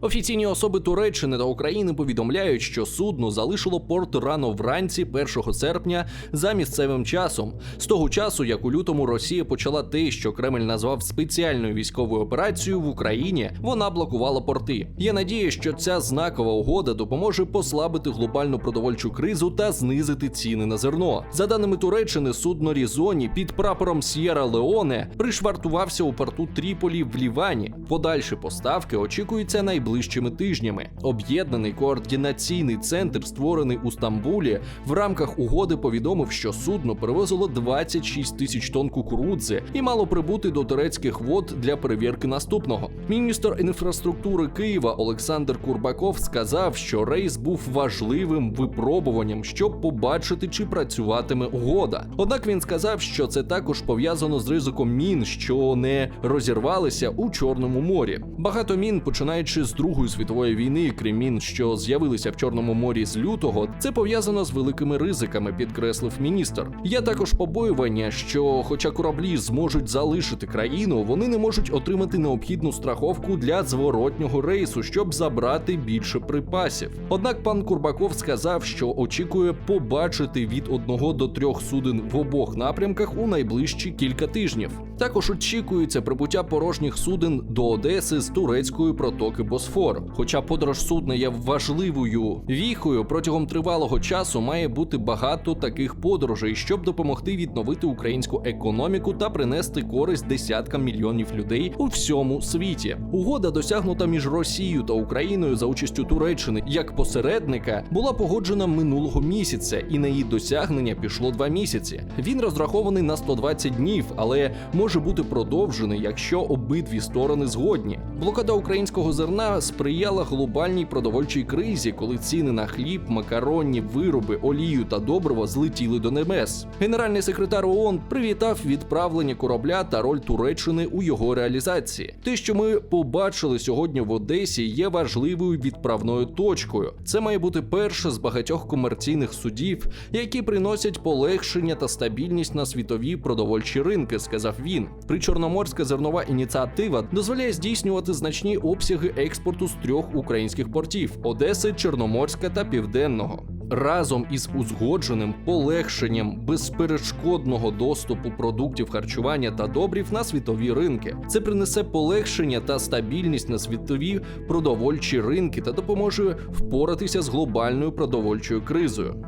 Офіційні особи Туреччини та України повідомляють, що судно залишило порт рано вранці 1 серпня за місцевим часом. З того часу, як у лютому Росія почала те, що Кремль назвав спеціальною військовою операцією в Україні, вона блокувала порти. Є надія, що ця знакова угода допоможе послабити глобальну продовольчу кризу та знизити ціни на зерно. За даними Туреччини, судно Різоні під прапором С'єра Леоне пришвартувався у порту Тріполі в Лівані. Подальші поставки очікуються найближчими тижнями. Об'єднаний координаційний центр, створений у Стамбулі, в рамках угоди повідомив, що судно перевозило 26 тисяч тонн кукурудзи і мало прибути до турецьких вод для перевірки наступного. Міністр інфраструктури Києва Олександр Курбаков сказав, що рейс був важливим випробуванням, щоб побачити, чи працюватиме угода. Однак він сказав, що це також пов'язано з ризиком мін, що не розірвалися у Чорному морі. Багато мін, починаючи з Другої світової війни, крім мін, що з'явилися в Чорному морі з лютого, це пов'язано з великими ризиками, підкреслив міністр. Є також побоювання, що, хоча кораблі зможуть залишити країну, вони не можуть отримати необхідну страховку для зворотнього рейсу, щоб забрати більше припасів. Однак пан Курбаков сказав, що очікує побачити від одного до трьох суден в обох напрямках у найближчі кілька тижнів. Також очікується прибуття порожніх суден до Одеси з турецької протоки Босфор. Хоча подорож судна є важливою віхою, протягом тривалого часу має бути багато таких подорожей, щоб допомогти відновити українську економіку та принести користь десяткам мільйонів людей у всьому світі. Угода, досягнута між Росією та Україною за участю Туреччини як посередника, була погоджена минулого місяця, і на її досягнення пішло два місяці. Він розрахований на 120 днів, але може бути продовжений, якщо обидві сторони згодні. Блокада українського зерна сприяла глобальній продовольчій кризі, коли ціни на хліб, макаронні вироби, олію та добриво злетіли до небес. Генеральний секретар ООН привітав відправлення корабля та роль Туреччини у його реалізації. Те, що ми побачили сьогодні в Одесі, є важливою відправною точкою. Це має бути перше з багатьох комерційних судів, які приносять полегшення та стабільність на світові продовольчі ринки, сказав він. Причорноморська зернова ініціатива дозволяє здійснювати значні обсяги експорту з трьох українських портів Одеси, Чорноморська та Південного. Разом із узгодженим полегшенням безперешкодного доступу продуктів харчування та добрів на світові ринки. Це принесе полегшення та стабільність на світові продовольчі ринки та допоможе впоратися з глобальною продовольчою кризою.